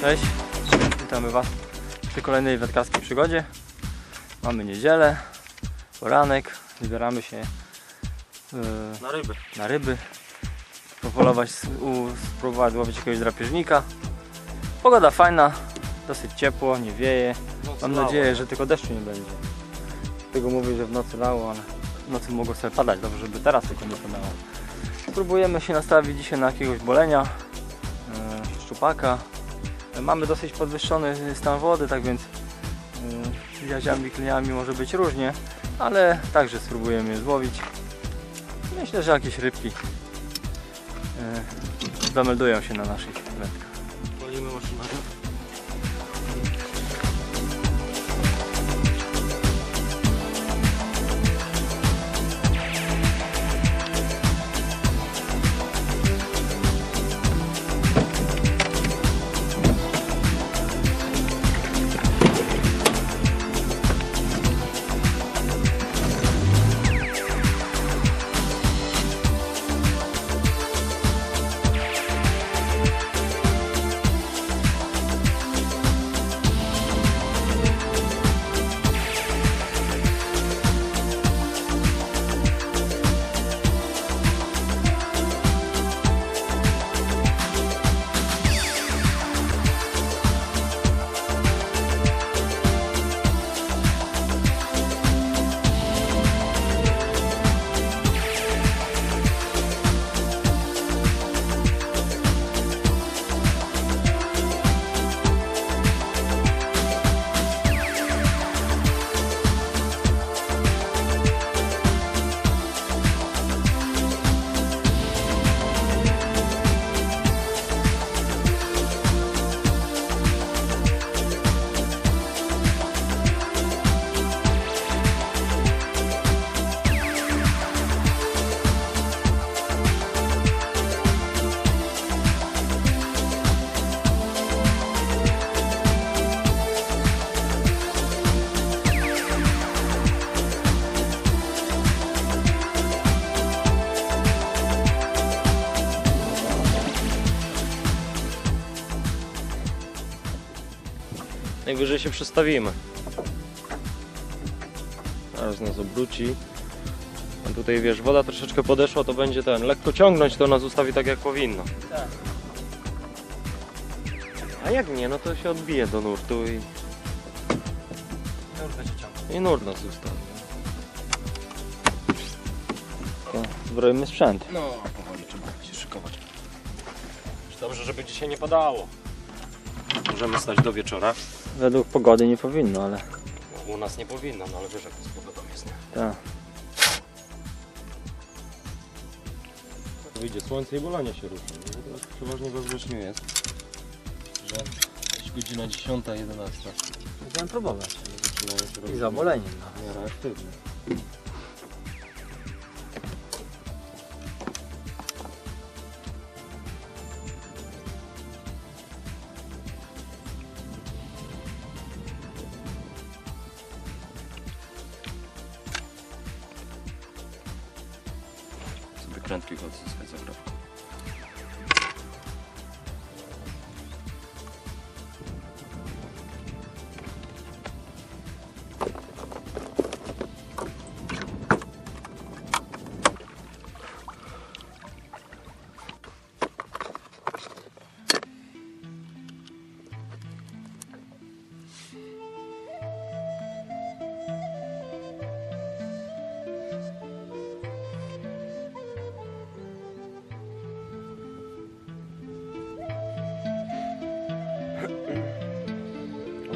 Cześć, witamy Was przy kolejnej wędkarskiej przygodzie. Mamy niedzielę, poranek, wybieramy się e, Na ryby. na ryby, popolować, u, spróbować złowić jakiegoś drapieżnika. Pogoda fajna, dosyć ciepło, nie wieje. Mam nadzieję, że tylko deszczu nie będzie. Tego mówię, że w nocy lało, ale w nocy mogło sobie padać, dobrze, żeby teraz tylko nie padało. Spróbujemy się nastawić dzisiaj na jakiegoś bolenia, e, szczupaka. E, Mamy dosyć podwyższony stan wody, tak więc e, jaziami, kliniami może być różnie, ale także spróbujemy je złowić. Myślę, że jakieś rybki e, zameldują się na naszych wędkach. Walimy maszynę. Najwyżej się przestawimy. Zaraz nas obróci. A tutaj wiesz, woda troszeczkę podeszła, to będzie ten, lekko ciągnąć, to nas ustawi tak jak powinno. Tak. A jak nie, no to się odbije do nurtu i, i nurt nas ustawi. To zbrojmy sprzęt. No, powoli trzeba się szykować. Dobrze, żeby dzisiaj nie padało. Możemy stać do wieczora. Według pogody nie powinno, ale No, u nas nie powinno, no ale wiesz jak to z pogodą jest, nie? tak. Wyjdzie słońce i bolanie się. No, tak przeważnie bezpiecznie jest. Że jest godzina 10, 11. Będziemy próbować. Zaczynają się I robić zaboleniem. w miarę aktywne. Sobie krętki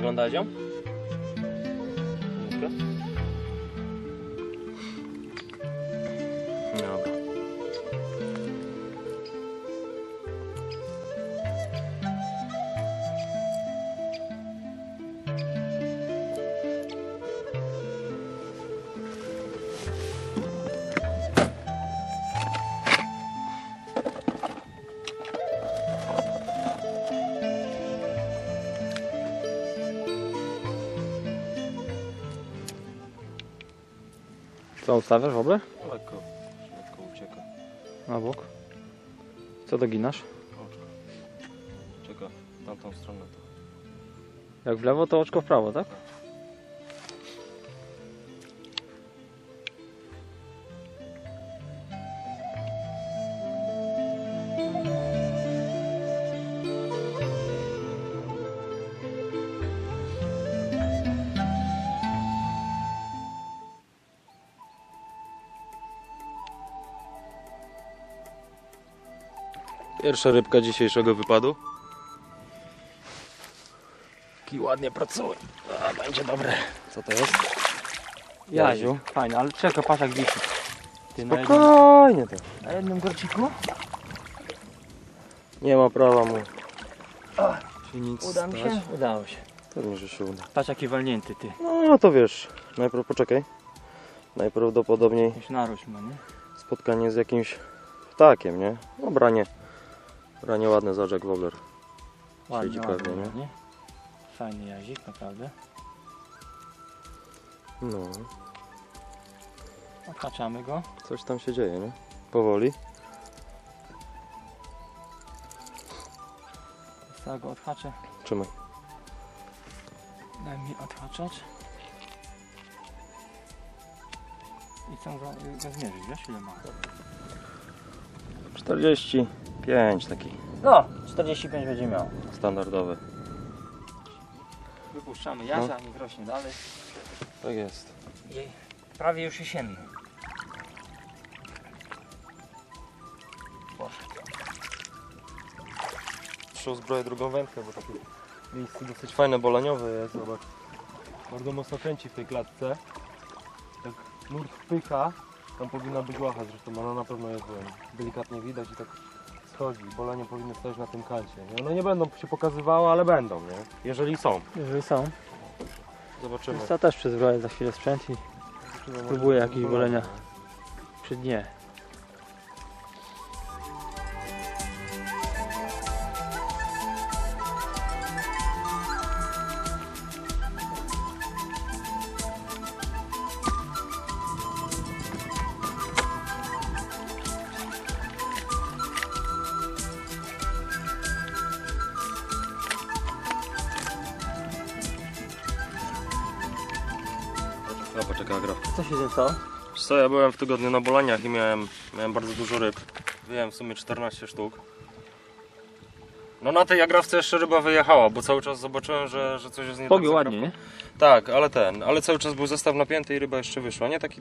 odzyskać zagrawkę. stawiasz w ogóle? Lekko, lekko ucieka. Na bok. Co doginasz? Oczko. Czeka, tamtą stronę to. Jak w lewo, to oczko w prawo, tak? tak. Pierwsza rybka dzisiejszego wypadu. Taki ładnie pracuje. A, będzie dobre. Co to jest? Jaziu, fajnie, ale czekaj, patrz jak wisi. Ty na jednym, Spokojnie to. na jednym gorciku? Nie ma prawa mu. Się nic Uda mi stać. się? Udało się. Pewnie, że się uda. Patrz jaki walnięty ty. No to wiesz, najpierw poczekaj. Najprawdopodobniej Już narość ma, nie? spotkanie z jakimś ptakiem, nie? No ładne, zobacz jak wobler. Ładnie, Siedzi ładnie, pewnie, nie? ładnie. Fajny jazik, naprawdę. No, Odhaczamy go. coś tam się dzieje, nie? Powoli. Ja go odhaczę. Trzymaj. Daj mi odhaczać. I chcę go, go zmierzyć, wiesz ile ma? 45 taki No, 45 będzie miał. standardowy. Wypuszczamy jazia, niech rośnie dalej. Tak jest. I prawie już jesienny. Poszedł. Uzbroję drugą wędkę, bo takie miejsce dosyć fajne, boleniowe jest, zobacz. Bardzo mocno kręci w tej klatce. Jak nurt wpycha, tam powinna być łacha, zresztą ona na pewno jest, ją delikatnie widać i tak schodzi. Bolenie powinny stać na tym kancie. Nie? One nie będą się pokazywały, ale będą, nie? Jeżeli są. Jeżeli są. Zobaczymy. Ja też przyzwolę za chwilę sprzęt i Zobaczymy, Próbuję może jakieś bolenia. przy dnie. Co, ja byłem w tygodniu na boleniach i miałem, miałem bardzo dużo ryb. Wyjąłem w sumie 14 sztuk. No na tej agrafce jeszcze ryba wyjechała, bo cały czas zobaczyłem, że, że coś jest nie tak z ładnie, agrafką. nie? Tak, ale ten, ale cały czas był zestaw napięty i ryba jeszcze wyszła, nie? Taki,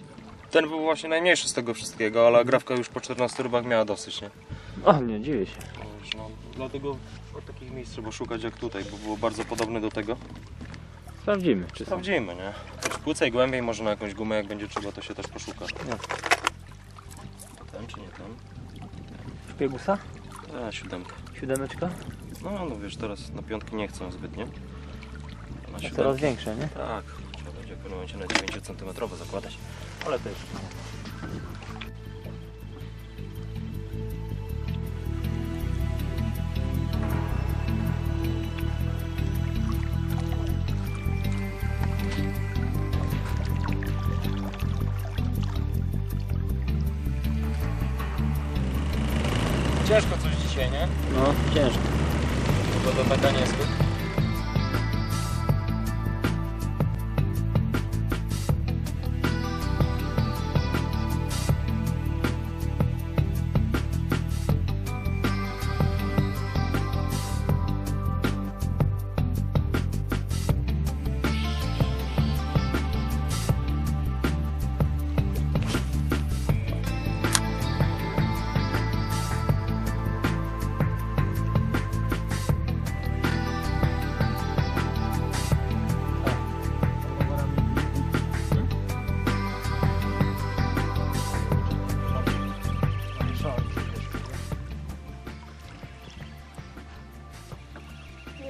ten był właśnie najmniejszy z tego wszystkiego, ale agrafka już po 14 rybach miała dosyć, nie? O, nie, dziwię się. No, dlatego od takich miejsc trzeba szukać jak tutaj, bo było bardzo podobne do tego. Sprawdzimy, czy. Sprawdzimy, nie? Płycej głębiej, może na jakąś gumę, jak będzie trzeba, to się też poszuka. Ten czy nie ten? Szpiegusa? A, siódemka. Siódemeczka? No, no wiesz, teraz na piątki nie chcę zbytnio. Na A siódemki- coraz większe, nie? Tak, trzeba będzie w pewnym momencie na 9 cm zakładać. Ale też. Ciężko coś dzisiaj, nie? No, ciężko. Pogoda taka niezbyt.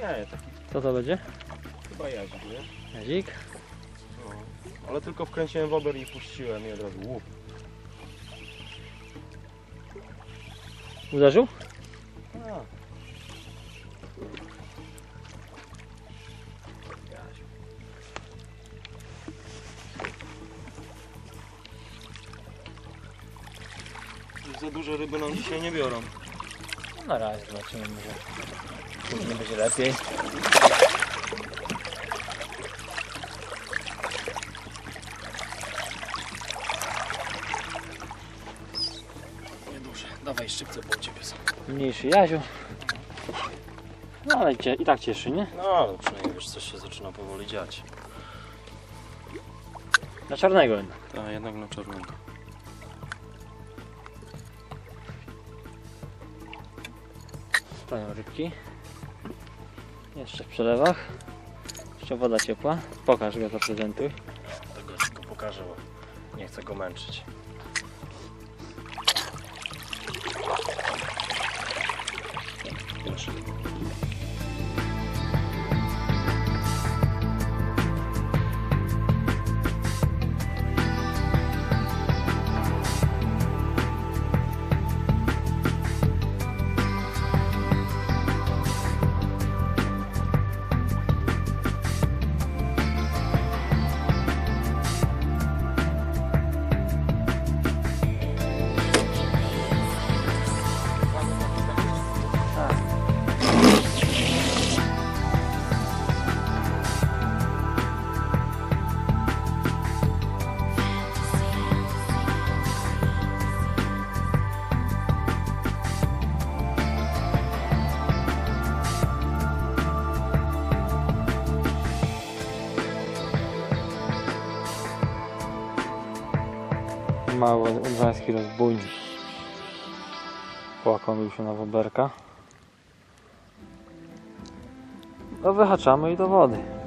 Nie, taki Co to będzie? chyba jazik, nie? Jazik? No. Ale tylko wkręciłem wober i puściłem i od razu łup. Uderzył? Już za duże ryby nam dzisiaj nie biorą. No na razie zobaczymy, może Powinno być lepiej. Nieduże. Dawaj szybce, bo ciebie są. Mniejszy Jaziu. No ale cię, i tak cieszy, nie? No, ale przynajmniej wiesz, coś się zaczyna powoli dziać. Na czarnego jednak. Tak, jednak na czarnego. Stają rybki. Jeszcze w przelewach. Jeszcze woda ciepła. Pokaż go, zaprezentuj. Tego tylko pokażę, bo nie chcę go męczyć. Mały odrzański rozbójnik. Połakomił się na woberka. No wyhaczamy i do wody.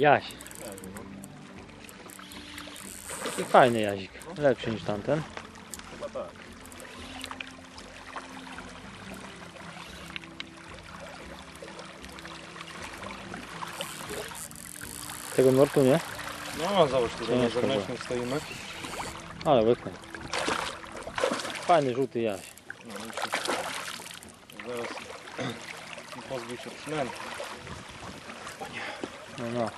Jaś. Taki fajny jazik. Lepszy niż tamten. Chyba tak. Tego nurtu nie? No, załóż tutaj na zewnętrznym stoimy. Ale łyknę. Fajny żółty jaś. No, i się- zaraz pozbył się przynęty. No no.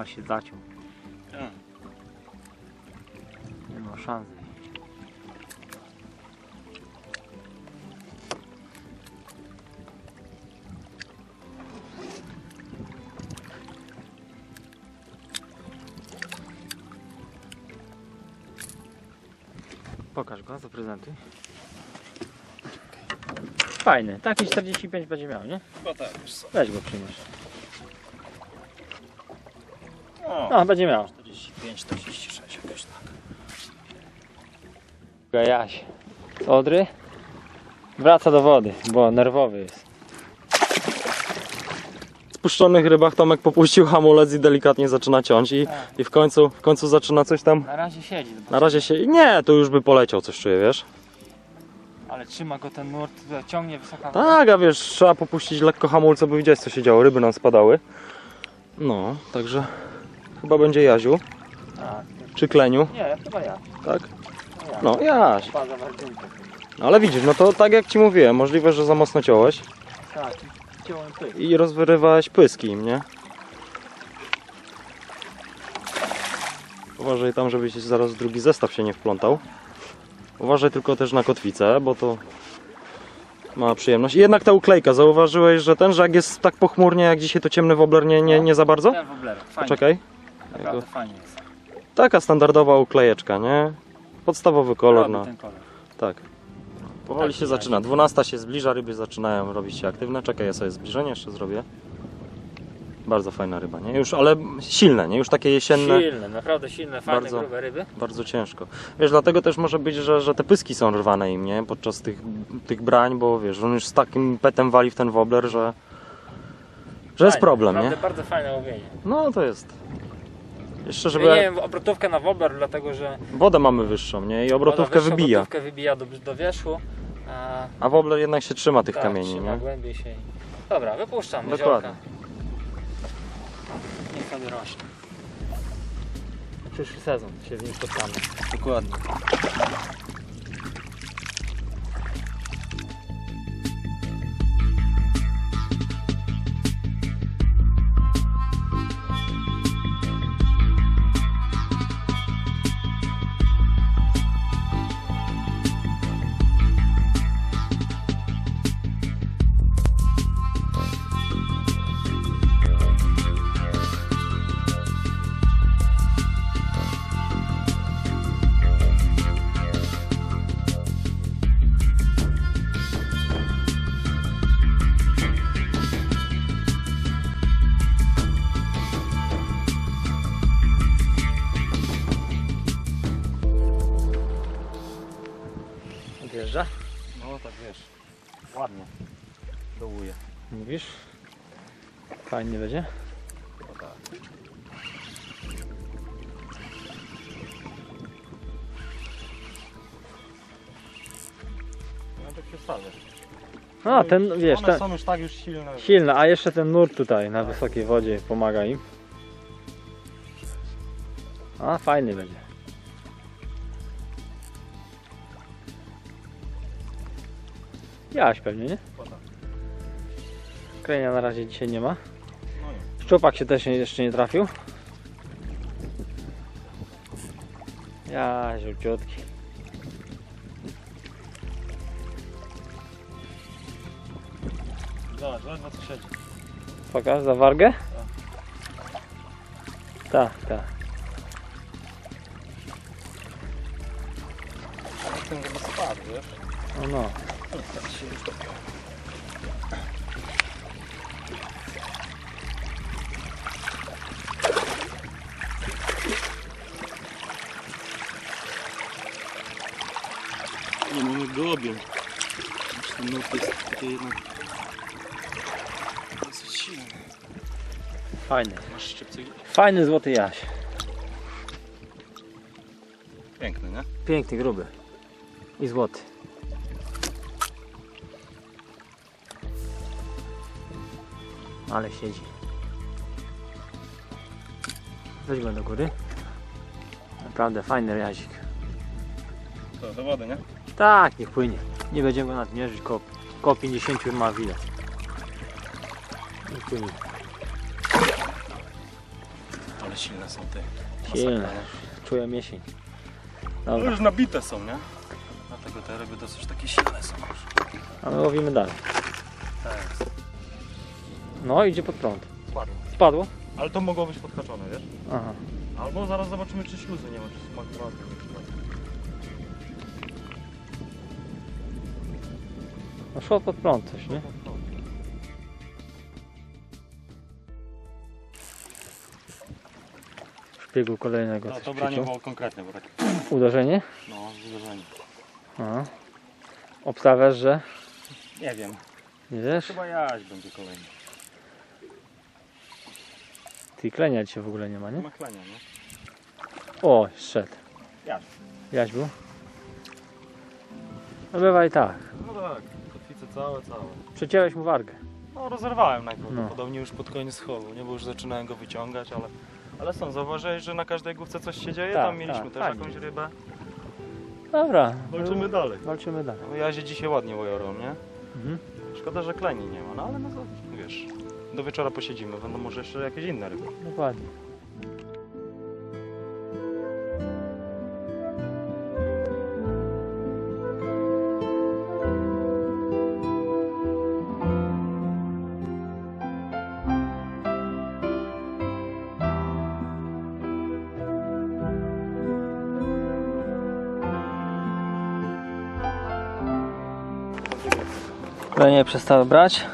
A się zaciął. Tak. Nie ma szans. Pokaż go, zaprezentuj. Fajny, taki 45 będzie miał, nie? Chyba tak, wiesz co. Weź go przyjmiesz. No, będzie miał. 45, 46 jakoś tak. Jaś. Z Odry. Wraca do wody, bo nerwowy jest. W spuszczonych rybach Tomek popuścił hamulec i delikatnie zaczyna ciąć i, Tak. i w końcu w końcu zaczyna coś tam. Na razie siedzi. Na razie się. Nie, to już by poleciał coś czuję, wiesz? Ale trzyma go ten nurt, ciągnie wysoka. Tak, a wiesz, trzeba popuścić lekko hamulce, bo widziałeś co się działo, ryby nam spadały. No, także chyba będzie Jaziu, Tak. czy Kleniu, Nie, chyba ja. tak? No, ja. No, Jaś. No, ale widzisz, no to tak jak ci mówiłem, możliwe, że za mocno ciąłeś Tak, ciąłem pyk. i rozwyrywałeś pyski im, nie? Uważaj tam, żebyś zaraz drugi zestaw się nie wplątał. Uważaj tylko też na kotwicę, bo to ma przyjemność. I jednak ta uklejka, zauważyłeś, że ten, że jak jest tak pochmurnie jak dzisiaj, to ciemny wobbler nie, nie, nie za bardzo? Ten woblerek, fajnie. Poczekaj. Naprawdę fajnie jest. Taka standardowa uklejeczka, nie? Podstawowy kolor, Robi no. ten kolor. Tak. Powoli Tak, się zaczyna. 12 się zbliża, ryby zaczynają robić się aktywne. Czekaj, ja sobie zbliżenie jeszcze zrobię. Bardzo fajna ryba, nie? Już, ale silne, nie? Już takie jesienne. Silne, naprawdę silne, fajne, Bardzo. grube ryby. Bardzo ciężko. Wiesz, dlatego też może być, że, że te pyski są rwane im, nie? Podczas tych, tych brań, bo wiesz, on już z takim petem wali w ten wobbler, że, Że jest Fajne, problem, nie? naprawdę bardzo fajne łowienie. No to jest. Jeszcze Ja żeby nie wiem, obrotówkę na wobbler, dlatego że wodę mamy wyższą, nie? I obrotówkę wyższa, wybija. Obrotówkę wybija do, do wierzchu. A A wobbler jednak się trzyma tych tak, kamieni, trzyma nie? głębiej się. Dobra, wypuszczam Dokładnie. jeziorka. Niech sobie rośnie. Przyszły sezon się z nim spotkamy. Dokładnie. Fajnie będzie? Się. A, ten, wiesz, One ten, są już tak już silne. silny, a jeszcze ten nurt tutaj na wysokiej wodzie pomaga im. A, fajny będzie. Jaś pewnie, nie? Krenia na razie dzisiaj nie ma. Szczupak się też jeszcze nie trafił. Ja, żółciutki. Zobacz, ledwo co siedzi. Pokaż za wargę? Tak, tak. Ten chyba spadł, wiesz? No, no. Nie objął. Ten nurt jest taki jednak... Dosyć silny. Fajny. Masz szczypce? Fajny złoty jaś. Piękny, nie? Piękny, gruby. I złoty. Ale siedzi. Weź go do góry. Naprawdę fajny jazik. To do wody, nie? Tak, niech płynie. Nie będziemy go nadmierzyć. Koło, koło 50 ma widać. Niech płynie. Ale silne są te. Silne. Czuję miesień. No Dobra, już nabite są, nie? Dlatego te ryby dosyć takie silne są już. a my łowimy dalej. Tak. No, idzie pod prąd. Spadło. Spadło? Ale to mogło być podhaczone, wiesz? Aha. Albo zaraz zobaczymy czy śluzy nie ma, czy smak No szło pod prąd coś, nie? Szpiegu kolejnego No to branie było konkretne, bo tak Uderzenie? no zderzenie. Aha. Obstawiasz, że? Nie wiem. Nie wiesz? Chyba jaś będzie kolejny. Ty klenia dzisiaj w ogóle nie ma, nie? Machlenia, nie? O, szedł. Jaś. Jaś był? No bywa i tak. No tak, całe, całe. Przeciąłeś mu wargę. No rozerwałem najprawdopodobniej już pod koniec chowu, nie? Bo już zaczynałem go wyciągać, ale... Ale są, zauważyłeś, że na każdej główce coś się dzieje? Tak, Tam mieliśmy tak, też fajnie. jakąś rybę. Dobra. Walczymy dalej. Walczymy dalej. No jazie dzisiaj ładnie łojorą, nie? Mhm. Szkoda, że kleni nie ma, no ale no to wiesz, do wieczora posiedzimy, będą może jeszcze jakieś inne ryby. Dokładnie. Klenie przestały brać.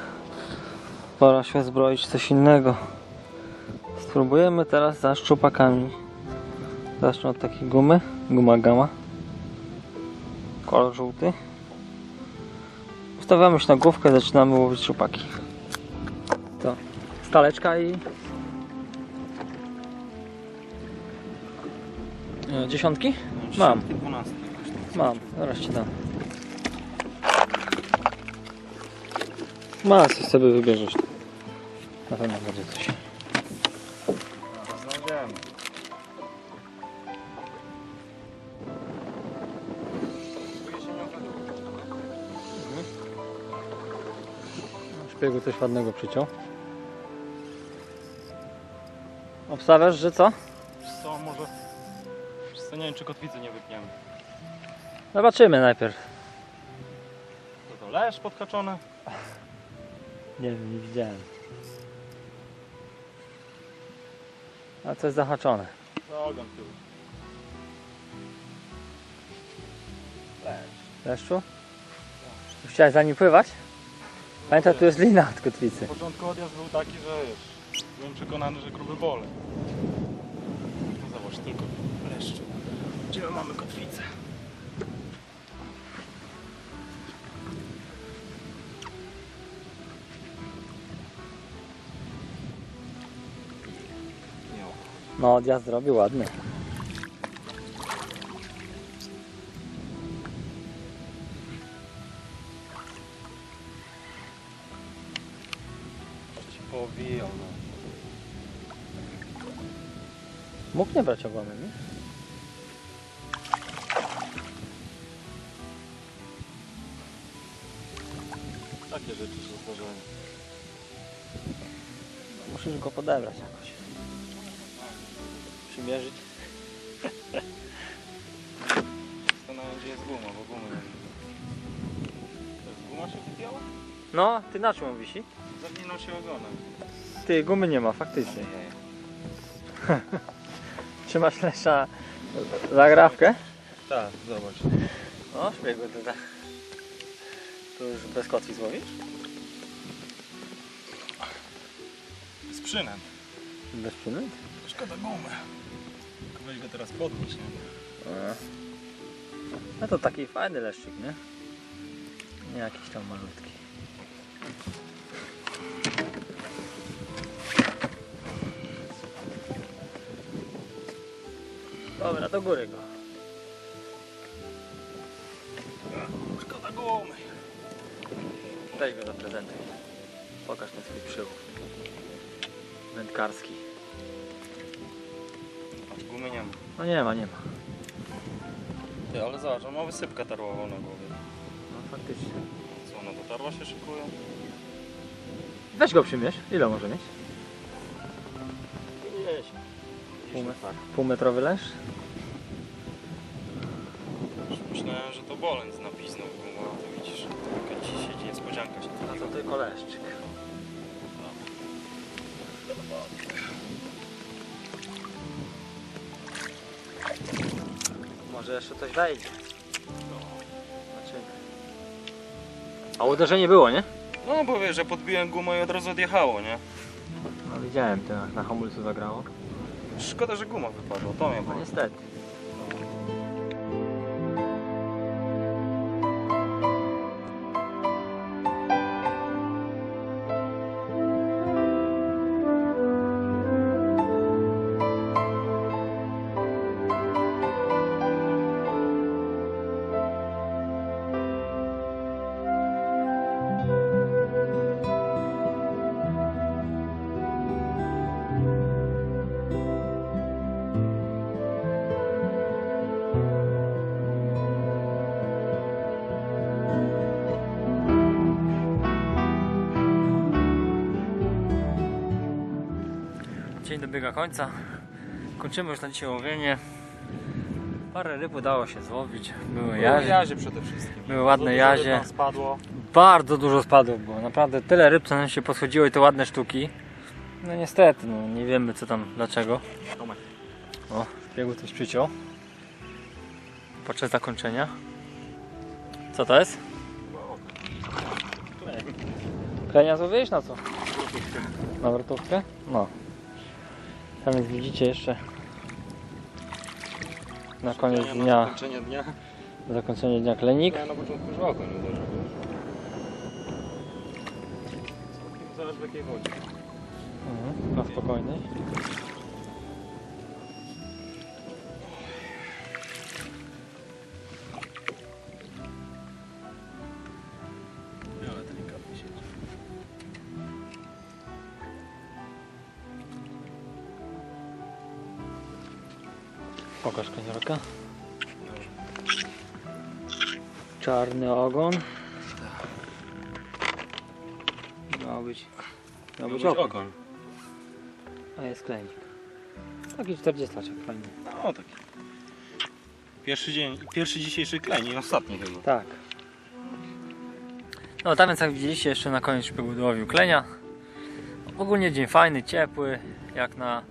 Pora się zbroić coś innego. Spróbujemy teraz za szczupakami. Zacznę od takiej gumy. Guma gama. Kolor żółty. Ustawiamy się na główkę zaczynamy łowić szczupaki. To Staleczka i... E, Dziesiątki? Mam. 12. Mam, zaraz ci dam. Masz, sobie wybierzesz. Na pewno będzie coś. Znajdziemy. Szpiegu coś ładnego przyciął. Obstawiasz, że co? Co, może... Co, nie wiem czy kotwicy nie wypniemy. Zobaczymy najpierw. To to leż podhaczony? Nie wiem, nie widziałem. A co jest zahaczone? Ogon tył. Leż. Deszczu? Chciałeś za nim pływać? Pamiętaj, tu jest lina od kotwicy. Na początku odjazd był taki, że wiesz, byłem przekonany, że gruby bole. No zobacz, tylko leszczu. Gdzie my mamy kotwicę? No, odjazd robi ładny. Powijał, no. Mógł nie brać ogonem, nie? Takie rzeczy się zdarzają. Musisz go podebrać jakoś. Przymierzyć. Zastanawiam gdzie jest guma, bo gumy nie ma. To jest Guma się wypięła? No, ty na czym on wisi? Zawinął się ogonem. Ty, gumy nie ma, faktycznie. Trzymasz lesza zagrawkę? Tak, zobacz. O, to tak. Tu już bez kotwic łowisz? Z przynęt. Bez przynęt? Szkoda gumy. Weź go teraz podnieść, nie? No to taki fajny leszczyk, nie? Nie jakiś tam malutki. Dobra, do góry go. Szkoda gumy. Weź go za prezentem. Pokaż ten swój przyłów. Wędkarski. A gumy nie ma. No nie ma, nie ma. Ty, ale zobacz, on ma wysypkę tarłową na głowie. No faktycznie. Co, one do tarła się szykują? Weź go przymierz. Ile może mieć? Jeś. Pół, metra. Półmetrowy leszcz? Myślałem, że to boleń z napizną gumą, a to widzisz, taka ci siedzi niespodzianka się A trafiła. to tylko leszczyk. Może jeszcze coś wejdzie. Zobaczymy. A uderzenie było, nie? No bo wiesz, że podbiłem gumę i od razu odjechało, nie? No widziałem to, jak na hamulcu zagrało. Szkoda, że guma wypadła, to mnie No było. niestety. Dobiega końca. Kończymy już na dzisiaj łowienie. Parę ryb udało się złowić. Były jazie. jazie przede wszystkim. Były ładne jazie. spadło. Bardzo dużo spadów było. Naprawdę tyle ryb, co nam się poschodziło i to ładne sztuki. No niestety, no nie wiemy co tam, dlaczego. Tomek. O, biegu coś przyciął. Podczas zakończenia. Co to jest? Klenia złowiłeś na co? Na wrotówkę? No. Tam jest widzicie jeszcze na koniec na dnia, zakończenie dnia. zakończenie dnia klenik. Ja na początku oko nie uderzyłem. Całkiem zależy w jakiej wodzie. Na spokojny. Czarny ogon. Miał być. Miał być ogon. ogon. A jest klenik. Taki 40 fajny. No taki. Pierwszy dzień, pierwszy dzisiejszy kleń i ostatni chyba. Tak. No tam więc jak widzieliście jeszcze na koniec łowił klenia. Ogólnie dzień fajny, ciepły, jak na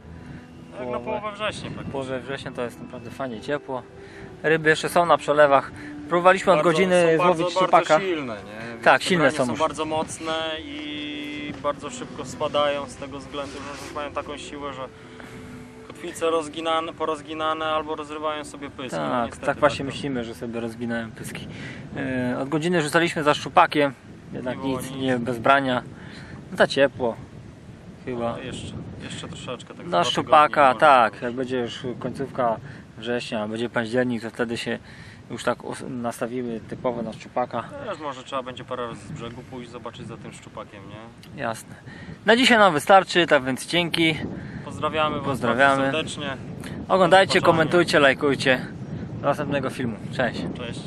Jak na połowę września połowę września to jest naprawdę fajnie ciepło. Ryby jeszcze są na przelewach. Próbowaliśmy od godziny złowić bardzo, szczupaka. Bardzo silne, nie? Więc Tak, silne są są już. bardzo mocne i bardzo szybko spadają z tego względu, że już mają taką siłę, że kotwice rozginane, porozginane albo rozrywają sobie pyski. no, Tak, niestety tak właśnie myślimy, że sobie rozginałem pyski. Yy, od godziny rzucaliśmy za szczupakiem, jednak Nie nic, nic. nie bez brania. No to ciepło. Chyba. No, jeszcze, jeszcze troszeczkę. Tak dwa szczupaka, tak. Jak będzie już końcówka września, będzie październik, to wtedy się już tak nastawimy typowo na szczupaka. Też może trzeba będzie parę razy z brzegu pójść, zobaczyć za tym szczupakiem, nie? Jasne. Na dzisiaj nam wystarczy, tak więc dzięki. Pozdrawiamy Pozdrawiamy. serdecznie. Oglądajcie, komentujcie, lajkujcie. Do następnego filmu. Cześć. Cześć.